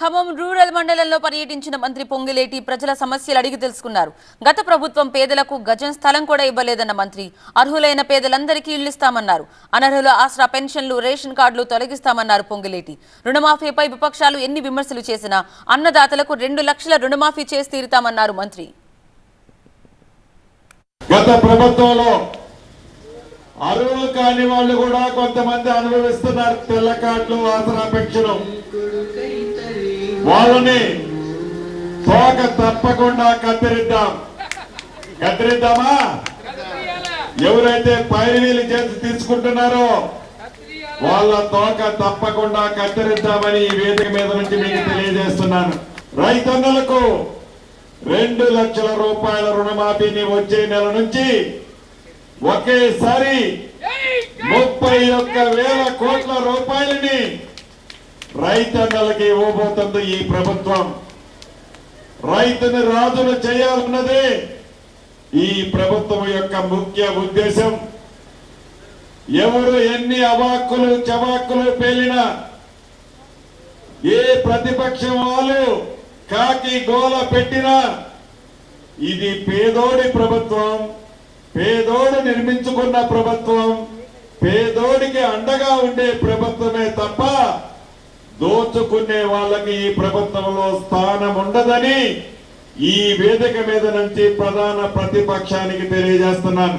Khammam rural మండలంలో పర్యటించిన మంత్రి పొంగిలేటి ప్రజల సమస్యలు అడిగి తెలుసుకున్నారు. గత ప్రభుత్వం పేదలకు గజం స్థలం కూడా ఇవ్వలేదన్న మంత్రి అర్హులైన పేదలందరికీ ఇళ్ళిస్తామన్నారు అనర్హుల ఆసరా పెన్షన్లు రేషన్ కార్డులు తొలగిస్తామన్నారు పొంగిలేటి. రుణమాఫీపై విపక్షాలు ఎన్ని విమర్శలు చేసినా అన్నదాతలకు రెండు లక్షల రుణమాఫీ చేసి తీరుతామన్నారు మంత్రి. గత ప్రభుత్వంలో కాని వాళ్ళు కూడా కొంతమంది అనుభవిస్తున్నారు. తెల్ల కార్డులు ఆసరా పెన్షన్. వాళ్ళని తోక తప్పకుండా కత్తిరిద్దాం. కత్తిరిద్దామా? ఎవరైతే పైరువీలు చేసి తీసుకుంటున్నారో వాళ్ళ తోక తప్పకుండా కత్తిరిద్దామని ఈ వేదిక మీద నుంచి మీకు తెలియజేస్తున్నాను. రైతన్నలకు రెండు లక్షల రూపాయల రుణమాఫీని వచ్చే నెల నుంచి ఒకేసారి ముప్పై ఒక్క వేల కోట్ల రూపాయలని రైతన్నలకి ఇవ్వబోతుంది ఈ ప్రభుత్వం. రైతుని రాజును చేయాలన్నదే ఈ ప్రభుత్వం యొక్క ముఖ్య ఉద్దేశం. ఎవరు ఎన్ని అవాక్కులు చవాక్కులు పేలినా ఏ ప్రతిపక్షం వాళ్ళు కాకి గోల పెట్టినా ఇది పేదోడి ప్రభుత్వం పేదోడు నిర్మించుకున్న ప్రభుత్వం పేదోడికి అండగా ఉండే ప్రభుత్వం. దోచుకునే వాళ్ళకి ఈ ప్రభుత్వంలో స్థానం ఉండదని ఈ వేదిక మీద నుంచి ప్రధాన ప్రతిపక్షానికి తెలియజేస్తున్నాను.